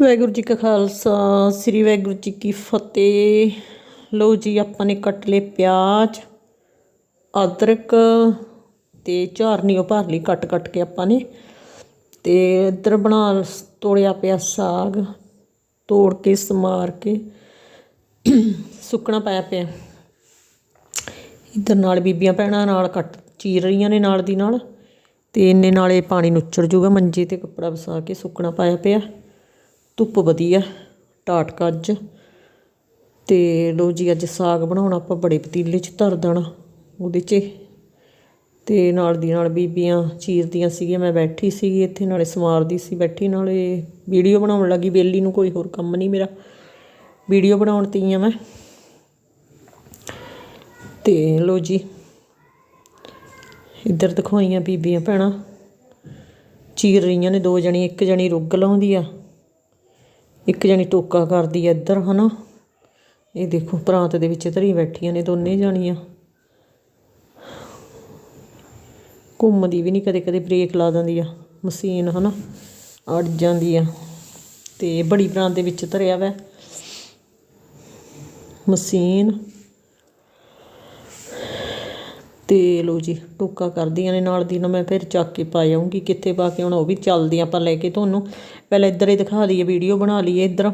ਵਾਹਿਗੁਰੂ ਜੀ ਕਾ ਖਾਲਸਾ, ਸ੍ਰੀ ਵਾਹਿਗੁਰੂ ਜੀ ਕੀ ਫਤਿਹ। ਲਓ ਜੀ, ਆਪਾਂ ਨੇ ਕੱਟ ਲਏ ਪਿਆਜ਼, ਅਦਰਕ ਤੇ ਝਾਰਨੀ ਉਹ ਭਰ ਲਈ ਕੱਟ ਕੱਟ ਕੇ ਆਪਾਂ ਨੇ। ਤੇ ਇੱਧਰ ਬਣਾ ਤੋੜਿਆ ਪਿਆ ਸਾਗ, ਤੋੜ ਕੇ ਸਮਾਰ ਕੇ ਸੁੱਕਣਾ ਪਾਇਆ ਪਿਆ। ਇੱਧਰ ਨਾਲ ਬੀਬੀਆਂ ਭੈਣਾਂ ਨਾਲ ਕੱਟ ਚੀਰ ਰਹੀਆਂ ਨੇ ਨਾਲ ਦੀ ਨਾਲ। ਤੇ ਇੰਨੇ ਨਾਲੇ ਪਾਣੀ ਨੁੱਚੜ ਜੂਗਾ ਮੰਜੇ ਤੇ ਕੱਪੜਾ ਵਸਾ ਕੇ ਸੁੱਕਣਾ ਪਾਇਆ ਪਿਆ। ਧੁੱਪ ਵਧੀਆ ਟਾਟਕਾ ਅੱਜ ਤੇ ਲੋ ਜੀ, ਅੱਜ ਸਾਗ ਬਣਾਉਣਾ ਆਪਾਂ ਬੜੇ ਪਤੀਲੇ 'ਚ ਧਰ ਦੇਣਾ ਉਹਦੇ 'ਚ। ਤੇ ਨਾਲ ਦੀ ਨਾਲ ਬੀਬੀਆਂ ਚੀਰਦੀਆਂ ਸੀਗੀਆਂ, ਮੈਂ ਬੈਠੀ ਸੀਗੀ ਇੱਥੇ, ਨਾਲੇ ਸਮਾਰਦੀ ਸੀ ਬੈਠੀ, ਨਾਲੇ ਵੀਡੀਓ ਬਣਾਉਣ ਲੱਗੀ ਬੇਲੀ ਨੂੰ ਕੋਈ ਹੋਰ ਕੰਮ ਨਹੀਂ ਮੇਰਾ। ਵੀਡੀਓ ਬਣਾਉਣ ਤੀ ਆ ਮੈਂ। ਤੇ ਲੋ ਜੀ, ਇੱਧਰ ਦਿਖਾਈਆਂ ਬੀਬੀਆਂ ਭੈਣਾਂ। ਚੀਰ ਰਹੀਆਂ ਨੇ ਦੋ ਜਣੀ ਇੱਕ ਜਣੀ ਰੁੱਗ ਲਾਉਂਦੀ ਆ ਇੱਕ ਜਣੀ ਟੋਕਾ ਕਰਦੀ ਆ ਇੱਧਰ, ਹਨਾ? ਇਹ ਦੇਖੋ, ਪ੍ਰਾਂਤ ਦੇ ਵਿੱਚ ਧਰੀ ਬੈਠੀਆਂ ਨੇ ਦੋਨੇ ਜਾਣੀਆਂ। ਘੁੰਮਦੀ ਵੀ ਨਹੀਂ ਕਦੇ ਕਦੇ ਬ੍ਰੇਕ ਲਾ ਦਿੰਦੀ ਆ ਮਸ਼ੀਨ, ਹਨਾ? ਅੜ ਜਾਂਦੀ ਆ। ਤੇ ਬੜੀ ਪ੍ਰਾਂਤ ਦੇ ਵਿੱਚ ਧਰਿਆ ਵੈ। ਮਸ਼ੀਨ। ਤੇ ਲਓ ਜੀ, ਟੋਕਾ ਕਰਦੀਆਂ ਨੇ ਨਾਲ ਦੀ ਨਾਲ ਮੈਂ ਫਿਰ ਚੱਕ ਕੇ ਪਾ ਜਾਊਂਗੀ ਕਿੱਥੇ ਪਾ ਕੇ ਹੁਣ ਉਹ ਵੀ ਚੱਲਦੀ ਆਪਾਂ ਲੈ ਕੇ ਤੁਹਾਨੂੰ। ਪਹਿਲਾਂ ਇੱਧਰ ਹੀ ਦਿਖਾ ਦਈਏ ਵੀਡੀਓ ਬਣਾ ਲਈਏ ਇੱਧਰ।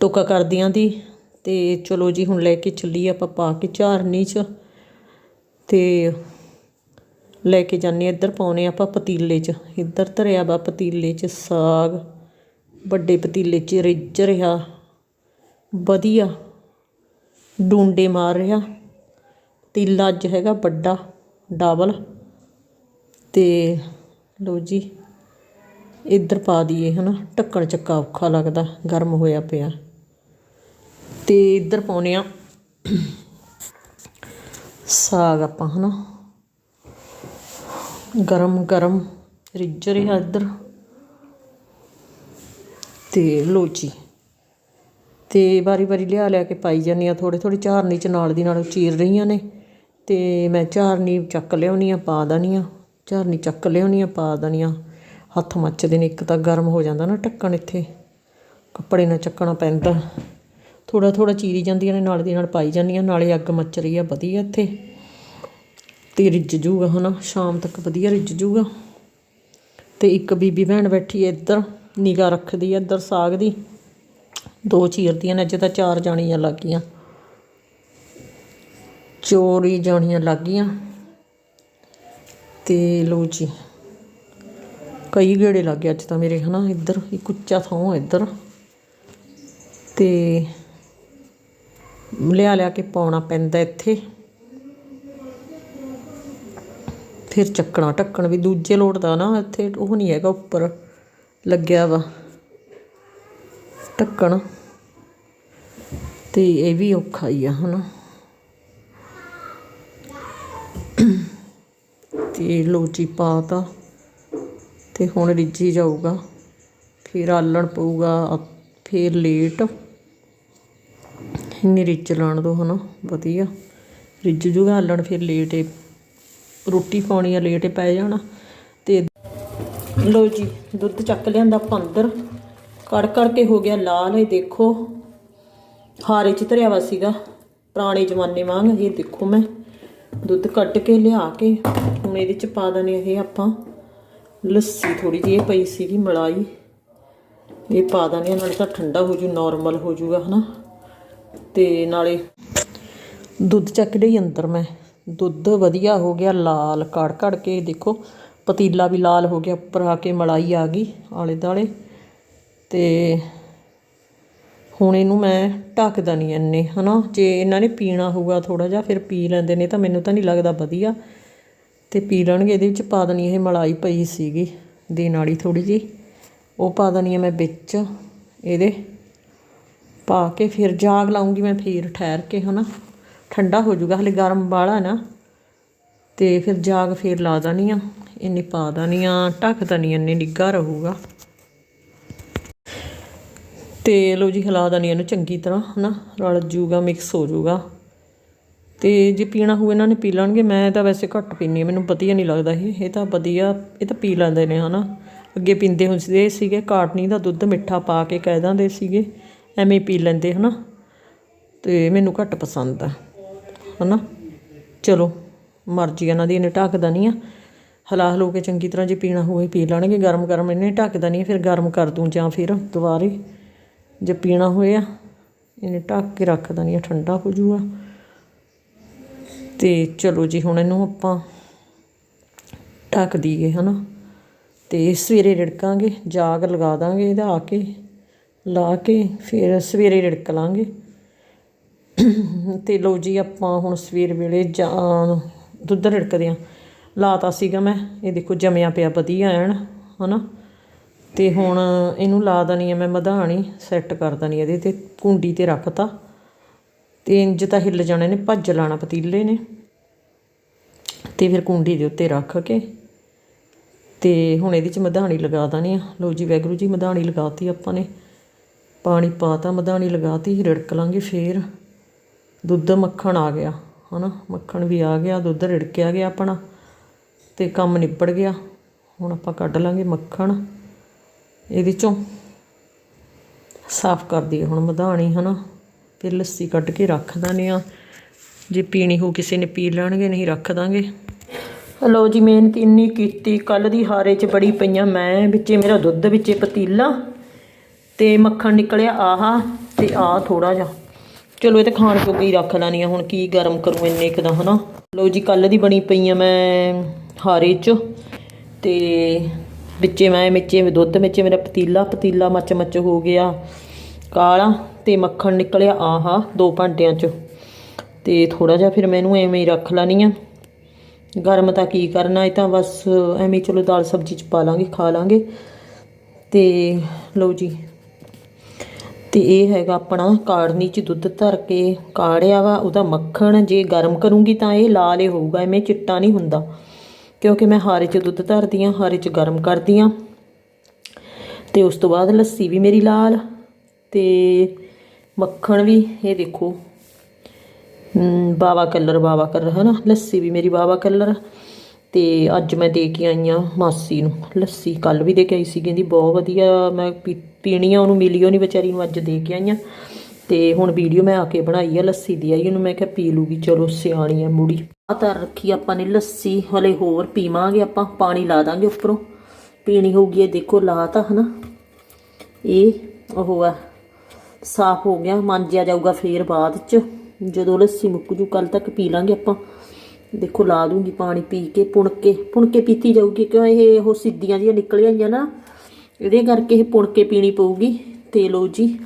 ਟੋਕਾ ਕਰਦੀਆਂ ਦੀ, ਤੇ ਚਲੋ ਜੀ ਹੁਣ ਲੈ ਕੇ ਚੱਲੀਏ ਆਪਾਂ ਪਾ ਕੇ ਝਾਰਨੀ 'ਚ। ਤੇ ਲੈ ਕੇ ਜਾਂਦੇ ਇੱਧਰ ਪਾਉਨੇ ਆਪਾਂ ਪਤੀਲੇ 'ਚ। ਇੱਧਰ ਧਰਿਆ ਵਾ ਪਤੀਲੇ 'ਚ ਸਾਗ, ਵੱਡੇ ਪਤੀਲੇ 'ਚ ਰਿੱਝ ਰਿਹਾ। ਵਧੀਆ। ਡੂੰਡੇ ਮਾਰ ਰਿਹਾ। ਪਤੀਲਾ ਅੱਜ ਹੈਗਾ ਵੱਡਾ ਡਬਲ। ਤੇ ਲੋ ਜੀ, ਇੱਧਰ ਪਾ ਦਈਏ ਹਨਾ, ਢੱਕਣ ਚੱਕਾ ਔਖਾ ਲੱਗਦਾ, ਗਰਮ ਹੋਇਆ ਪਿਆ। ਤੇ ਇੱਧਰ ਪਾਉਨੇ ਆ ਸਾਗ ਆਪਾਂ ਹਨਾ। ਗਰਮ ਗਰਮ ਰਿੱਜ ਰਿਹਾ ਇੱਧਰ। ਤੇ ਲੋ ਜੀ, ਤੇ ਵਾਰੀ ਵਾਰੀ ਲਿਆ ਲਿਆ ਕੇ ਪਾਈ ਜਾਂਦੀ ਆ ਥੋੜੇ ਥੋੜੀ ਝਾਰਨੀ ਚ ਨਾਲ ਦੀ ਨਾਲ ਚੀਰ ਰਹੀਆਂ ਨੇ। ਤੇ ਮੈਂ ਝਾਰਨੀ ਚੱਕ ਲਿਆਉਣੀ ਆ, ਪਾ ਦੇਣੀ ਆ। ਝਾਰਨੀ ਚੱਕ ਲਿਆਉਣੀ ਆ, ਪਾ ਦੇਣੀ ਆ। ਹੱਥ ਮੱਚਦੇ ਨੇ, ਇੱਕ ਤਾਂ ਗਰਮ ਹੋ ਜਾਂਦਾ ਨਾ ਢੱਕਣ ਇੱਥੇ। ਕੱਪੜੇ ਨਾਲ ਚੱਕਣਾ ਪੈਂਦਾ। ਥੋੜਾ ਥੋੜਾ ਚੀਰੀ ਜਾਂਦੀਆਂ ਨੇ, ਨਾਲ ਦੀ ਨਾਲ ਪਾਈ ਜਾਂਦੀਆਂ, ਨਾਲੇ ਅੱਗ ਮੱਚ ਰਹੀ ਆ, ਵਧੀਆ ਇੱਥੇ। ਤੇ ਰਿੱਝ ਜੂਗਾ ਹਨਾ, ਸ਼ਾਮ ਤੱਕ ਵਧੀਆ ਰਿੱਝ ਜੂਗਾ। ਤੇ ਇੱਕ ਬੀਬੀ ਭੈਣ ਬੈਠੀ ਐ ਇੱਧਰ ਨਿਗਾ ਰੱਖਦੀ ਐ ਇੱਧਰ ਸਾਗ ਦੀ। ਦੋ ਚੀਰਦੀਆਂ ਨੇ, ਅੱਜ ਤਾਂ ਚਾਰ ਜਾਣੀਆਂ ਲੱਗ ਗਈਆਂ ਚੋਰੀ ਜਾਣੀਆਂ ਲੱਗ ਗਈਆਂ। ਤੇ ਲੋ ਜੀ, ਕਈ ਗੇੜੇ ਲੱਗ ਗਏ ਅੱਜ ਤਾਂ ਮੇਰੇ, ਹਨਾ, ਇੱਧਰ, ਇੱਕ ਉੱਚਾ ਥਾਂ ਇੱਧਰ। ਤੇ ਲਿਆ ਲਿਆ ਕੇ ਪਾਉਣਾ ਪੈਂਦਾ ਇੱਥੇ। ਫਿਰ ਚੱਕਣਾ, ਢੱਕਣ ਵੀ ਦੂਜੇ ਲੋਟ ਦਾ ਨਾ, ਇੱਥੇ ਉਹ ਨਹੀਂ ਹੈਗਾ ਉੱਪਰ, ਲੱਗਿਆ ਵਾ। ਢੱਕਣ। ਤੇ ਇਹ ਵੀ ਔਖਾ ਹੀ ਆ, ਹਨਾ। ਤੇ ਲੋਚੀ ਪਾਤਾ ਤੇ ਹੁਣ ਰਿੱਝੀ ਜਾਊਗਾ। ਫਿਰ ਆਲਣ ਪਊਗਾ ਫਿਰ ਲੇਟ। ਇੰਨੀ ਰਿੱਝ ਲਾਣ ਦੋ ਹਨਾ, ਵਧੀਆ। ਰਿੱਝ ਜੂਗਾ ਆਲਣ, ਫਿਰ ਲੇਟ ਰੋਟੀ ਪਾਉਣੀ ਆ, ਲੇਟ ਪੈ ਜਾਣਾ। ਤੇ ਲੋ ਜੀ, ਦੁੱਧ ਚੱਕ ਲਿਆਂਦਾ ਆਪਾਂ ਅੰਦਰ। ਕੜ ਕੜ ਕੇ ਹੋ ਗਿਆ ਲਾਲ, ਇਹ ਦੇਖੋ। ਹਾਰੇ ਚ ਧਰਿਆ ਵਾ ਸੀਗਾ, ਪੁਰਾਣੇ ਜ਼ਮਾਨੇ ਵਾਂਗ, ਇਹ ਦੇਖੋ ਮੈਂ। ਦੁੱਧ ਕੱਢ ਕੇ ਲਿਆ ਕੇ, ਹੁਣ ਇਹਦੇ ਚ ਪਾ ਦਨੇ ਇਹ ਆਪਾਂ। ਲੱਸੀ ਥੋੜੀ ਜਿਹੀ ਪਈ ਸੀਗੀ ਮਲਾਈ। ਇਹ ਪਾ ਦਨੇ ਨਾਲੇ ਤਾਂ ਠੰਡਾ ਹੋ ਜੂ ਨਾਰਮਲ ਹੋ ਜੂਗਾ, ਹਨਾ। ਤੇ ਨਾਲੇ ਦੁੱਧ ਚੱਕ ਲਈ ਅੰਦਰ ਮੈਂ। ਦੁੱਧ ਵਧੀਆ ਹੋ ਗਿਆ, ਲਾਲ, ਕੜ ਕੜ ਕੇ ਦੇਖੋ, ਪਤੀਲਾ ਵੀ ਲਾਲ ਹੋ ਗਿਆ, ਉੱਪਰ ਆ ਕੇ ਮਲਾਈ ਆ ਗਈ ਆਲੇ ਦਾਲੇ ਤੇ ਹੁਣ ਇਹਨੂੰ ਮੈਂ ਢੱਕਦਾ ਨਹੀਂ ਇੰਨੇ, ਹਨਾ? ਜੇ ਇਹਨਾਂ ਨੇ ਪੀਣਾ ਹੋਊਗਾ ਥੋੜਾ ਜਿਹਾ, ਫਿਰ ਪੀ ਲੈਂਦੇ ਨੇ, ਤਾਂ ਮੈਨੂੰ ਤਾਂ ਨਹੀਂ ਲੱਗਦਾ ਵਧੀਆ। ਤੇ ਪੀ ਲੈਣਗੇ, ਇਹਦੇ ਵਿੱਚ ਪਾ ਦੇਣੀ ਇਹ ਮਲਾਈ ਪਈ ਸੀਗੀ, ਦੇਣ ਵਾਲੀ ਥੋੜੀ ਜੀ ਉਹ ਪਾ ਦੇਣੀ ਹੈ ਮੈਂ ਵਿੱਚ, ਇਹਦੇ। ਪਾ ਕੇ ਫਿਰ ਜਾਗ ਲਾਉਂਗੀ ਮੈਂ ਫਿਰ ਠਹਿਰ ਕੇ, ਹਨਾ? ਠੰਡਾ ਹੋ ਜਾਊਗਾ, ਹਲੇ ਗਰਮ ਵਾਲਾ ਨਾ। ਤੇ ਫਿਰ ਜਾਗ ਫਿਰ ਲਾ ਦੇਣੀ ਆ, ਇੰਨੀ ਪਾ ਦੇਣੀ ਆ ਢੱਕ ਦੇਣੀ ਇੰਨੀ ਨਿੱਘਾ ਰਹੂਗਾ। ਤੇ ਲੋ ਜੀ ਹਿਲਾ ਦੇਣੀ ਇਹਨੂੰ ਚੰਗੀ ਤਰ੍ਹਾਂ, ਹਨਾ? ਰਲ ਜੂਗਾ ਮਿਕਸ ਹੋ ਜੂਗਾ। ਤੇ ਜੇ ਪੀਣਾ ਹੋਵੇ ਇਹਨਾਂ ਨੇ ਪੀ ਲੈਣਗੇ, ਮੈਂ ਤਾਂ ਵੈਸੇ ਘੱਟ ਪੀਨੀ ਆ ਮੈਨੂੰ ਵਧੀਆ ਨਹੀਂ ਲੱਗਦਾ ਇਹ। ਇਹ ਤਾਂ ਵਧੀਆ, ਇਹ ਤਾਂ ਪੀ ਲੈਂਦੇ ਨੇ, ਹਨਾ? ਅੱਗੇ ਪੀਂਦੇ ਹੁੰਦੇ ਸੀਗੇ, ਕਾਟਨੀ ਦਾ ਦੁੱਧ ਮਿੱਠਾ ਪਾ ਕੇ ਕਹਿ ਦਿੰਦੇ ਸੀਗੇ, ਐਵੇਂ ਪੀ ਲੈਂਦੇ, ਹਨਾ? ਤੇ ਮੈਨੂੰ ਘੱਟ ਪਸੰਦ ਆ, ਹਨਾ? ਚਲੋ, ਮਰਜ਼ੀ ਇਹਨਾਂ ਦੀ ਇਹਨੇ ਢੱਕਦਾ ਨਹੀਂ ਆ। ਹਲਾ ਹਲੋ ਕੇ ਚੰਗੀ ਤਰ੍ਹਾਂ ਜੇ ਪੀਣਾ ਹੋਵੇ ਪੀ ਲੈਣਗੇ। ਗਰਮ ਗਰਮ ਇਹਨੇ ਢੱਕਦਾ ਨਹੀਂ ਫਿਰ ਗਰਮ ਕਰ ਦੂੰ ਜਾਂ ਫਿਰ ਦੁਬਾਰੇ। ਜੇ ਪੀਣਾ ਹੋਇਆ ਇਹਨੇ ਢੱਕ ਕੇ ਰੱਖ ਨਹੀਂ ਆ, ਠੰਡਾ ਹੋ ਜੂਗਾ। ਤੇ ਚਲੋ ਜੀ, ਹੁਣ ਇਹਨੂੰ ਆਪਾਂ ਢੱਕ ਦਈਏ, ਹਨਾ। ਤੇ ਸਵੇਰੇ ਰਿੜਕਾਂਗੇ, ਜਾਗ ਲਗਾ ਦਾਂਗੇ ਇਹਦਾ ਆ ਕੇ, ਲਾ ਕੇ ਫਿਰ ਸਵੇਰੇ ਰਿੜਕ ਲਾਂਗੇ। ਤੇ ਲੋ ਜੀ, ਆਪਾਂ ਹੁਣ ਸਵੇਰ ਵੇਲੇ ਜਾਂ ਦੁੱਧ ਰਿੜਕਦੇ ਆ। ਲਾਤਾ ਸੀਗਾ ਮੈਂ, ਇਹ ਦੇਖੋ ਜਮਿਆ ਪਿਆ, ਵਧੀਆ ਐਨ, ਹਨਾ। ਅਤੇ ਹੁਣ ਇਹਨੂੰ ਲਾ ਦਣੀ ਆ ਮੈਂ ਮਧਾਣੀ ਸੈੱਟ ਕਰ ਦਣੀ ਇਹਦੇ ਤੇ ਕੁੰਡੀ ਤੇ ਰੱਖਤਾ ਅਤੇ ਇੰਜ ਤਾਂ ਹਿੱਲ ਜਾਣੇ ਨੇ, ਭੱਜ ਲਾਣਾ ਪਤੀਲੇ ਨੇ। ਤੇ ਫਿਰ ਕੁੰਡੀ ਦੇ ਉੱਤੇ ਰੱਖ ਕੇ ਤੇ ਹੁਣ ਇਹਦੇ ਚ ਮਧਾਣੀ ਲਗਾ ਦਣੀ ਆ। ਲੋ ਜੀ ਵੈਗਰੂ ਜੀ, ਮਧਾਣੀ ਲਗਾਤੀ ਆਪਾਂ ਨੇ। ਪਾਣੀ ਪਾਤਾ ਮਧਾਣੀ ਲਗਾਤੀ, ਰਿੜਕ ਲਾਂਗੇ ਫੇਰ। ਦੁੱਧ ਮੱਖਣ ਆ ਗਿਆ, ਹਨਾ? ਮੱਖਣ ਵੀ ਆ ਗਿਆ, ਦੁੱਧ ਰਿੜਕਿਆ ਗਿਆ ਆਪਣਾ। ਤੇ ਕੰਮ ਨਿਬੜ ਗਿਆ। ਹੁਣ ਆਪਾਂ ਕੱਢ ਲਾਂਗੇ ਮੱਖਣ। ਇਹਦੇ ਚੋਂ ਸਾਫ਼ ਕਰਦੀ ਦਈਏ ਹੁਣ ਮਧਾਣੀ, ਹਨਾ? ਫਿਰ ਲੱਸੀ ਕੱਢ ਕੇ ਰੱਖ ਦਾਂਗੇ ਆ ਜੇ ਪੀਣੀ ਹੋ ਕਿਸੇ ਨੇ ਪੀ ਲੈਣਗੇ, ਨਹੀਂ ਰੱਖ ਦਾਂਗੇ। ਹਲੋ ਜੀ ਮਿਹਨਤ ਇੰਨੀ ਕੀਤੀ। ਕੱਲ ਦੀ ਹਾਰੇ 'ਚ ਬੜੀ ਪਈਆਂ ਮੈਂ, ਵਿੱਚੇ ਮੇਰਾ ਦੁੱਧ, ਵਿੱਚੇ ਪਤੀਲਾ ਤੇ ਮੱਖਣ ਨਿਕਲਿਆ ਆਹਾ ਤੇ ਆ ਥੋੜਾ ਜਿਹਾ। ਚਲੋ, ਇਹ ਤਾਂ ਖਾਣ ਜੋਗੀ ਹੀ ਰੱਖ ਲੈਣੀ ਆ, ਹੁਣ ਕੀ ਗਰਮ ਕਰੂੰ ਇੰਨੇ ਕੁ ਦਾ, ਹਨਾ? ਲੋ ਜੀ ਕੱਲ ਦੀ ਬਣੀ ਪਈ ਆ ਮੈਂ ਹਾਰੇ 'ਚ ਤੇ ਵਿੱਚੇ ਮੈਂ ਵਿੱਚ ਦੁੱਧ ਵਿੱਚ ਮੇਰਾ ਪਤੀਲਾ ਪਤੀਲਾ ਮੱਚ ਮੱਚ ਹੋ ਗਿਆ। ਕਾਲਾ ਤੇ ਮੱਖਣ ਨਿਕਲਿਆ, ਆਹਾ, ਦੋ ਭਾਂਡਿਆਂ 'ਚ। ਤੇ ਥੋੜਾ ਜਿਹਾ ਫਿਰ ਮੈਨੂੰ ਐਵੇਂ ਹੀ ਰੱਖ ਲੈਣੀ ਆ। ਗਰਮ ਤਾਂ ਕੀ ਕਰਨਾ, ਇਹ ਤਾਂ ਬਸ ਐਵੇਂ ਚਲੋ ਦਾਲ ਸਬਜ਼ੀ 'ਚ ਪਾ ਲਾਂਗੇ, ਖਾ ਲਾਂਗੇ। ਤੇ ਲਓ ਜੀ। ਤੇ ਇਹ ਹੈਗਾ ਆਪਣਾ ਕਾੜਨੀ 'ਚ ਦੁੱਧ ਧਰ ਕੇ ਕਾੜਿਆ ਵਾ, ਉਹਦਾ ਮੱਖਣ ਜੇ ਗਰਮ ਕਰੂੰਗੀ ਤਾਂ ਇਹ ਲਾਲ ਹੀ ਹੋਊਗਾ, ਐਵੇਂ ਚਿੱਟਾ ਨਹੀਂ ਹੁੰਦਾ। ਕਿਉਂਕਿ ਮੈਂ ਹਾਰੇ 'ਚ ਦੁੱਧ ਧਰਦੀ ਆ ਹਾਰੇ 'ਚ ਗਰਮ ਕਰਦੀ ਆ। ਤੇ ਉਸ ਤੋਂ ਬਾਅਦ ਲੱਸੀ ਵੀ ਮੇਰੀ ਲਾਲ ਤੇ ਮੱਖਣ ਵੀ ਇਹ ਦੇਖੋ। ਹਮ, ਬਾਵਾ ਕਲਰ ਬਾਵਾ ਕਲਰ ਹੈ ਨਾ ਲੱਸੀ ਵੀ ਮੇਰੀ ਬਾਵਾ ਕਲਰ। ਤੇ ਅੱਜ ਮੈਂ ਦੇ ਕੇ ਆਈ ਆ ਮਾਸੀ ਨੂੰ। ਲੱਸੀ ਕੱਲ ਵੀ ਦੇ ਕੇ ਆਈ ਸੀ ਕਹਿੰਦੀ ਬਹੁਤ ਵਧੀਆ ਮੈਂ ਪੀ- ਪੀਣੀ ਆ ਉਹਨੂੰ ਮਿਲੀ ਉਹ ਨਹੀਂ ਵਿਚਾਰੀ ਨੂੰ ਅੱਜ ਦੇ ਕੇ ਆਈ ਆ। ਤੇ ਹੁਣ ਵੀਡੀਓ ਮੈਂ ਆ ਕੇ ਬਣਾਈ ਆ, ਲੱਸੀ ਦੀ ਆਈ, ਉਹਨੂੰ ਮੈਂ ਕਿਹਾ ਪੀ ਲੂਗੀ ਚਲੋ ਸਿਆਣੀ ਆ ਮੁੜੀ। ਆ ਤਾਂ ਰੱਖੀ ਆਪਾਂ ਨੇ ਲੱਸੀ, ਹਲੇ ਹੋਰ ਪੀਵਾਂਗੇ ਆਪਾਂ, ਪਾਣੀ ਲਾ ਦਾਂਗੇ ਉੱਪਰੋਂ। ਪੀਣੀ ਹੋਊਗੀ, ਇਹ ਦੇਖੋ ਲਾਤਾ ਹਨਾ। ਇਹ ਉਹ ਆ, ਸਾਫ਼ ਹੋ ਗਿਆ ਮਾਂਜਿਆ ਜਾਊਗਾ ਫੇਰ ਬਾਅਦ ਚ। ਜਦੋਂ ਲੱਸੀ ਮੁੱਕ ਜੂ ਕੱਲ ਤੱਕ ਪੀ ਲਾਂਗੇ ਆਪਾਂ। ਦੇਖੋ ਲਾ ਦੂੰਗੀ ਪਾਣੀ ਪੀ ਕੇ ਪੁਣ ਕੇ ਪੁਣ ਕੇ ਪੀਤੀ ਜਾਊਗੀ, ਕਿਉਂ ਇਹ ਉਹ ਸਿੱਧੀਆਂ ਜਿਹੀਆਂ ਨਿਕਲ ਆਈਆਂ ਨਾ। ਇਹਦੇ ਕਰਕੇ ਇਹ ਪੁਣ ਕੇ ਪੀਣੀ ਪਊਗੀ, ਤੇ ਲੋ ਜੀ।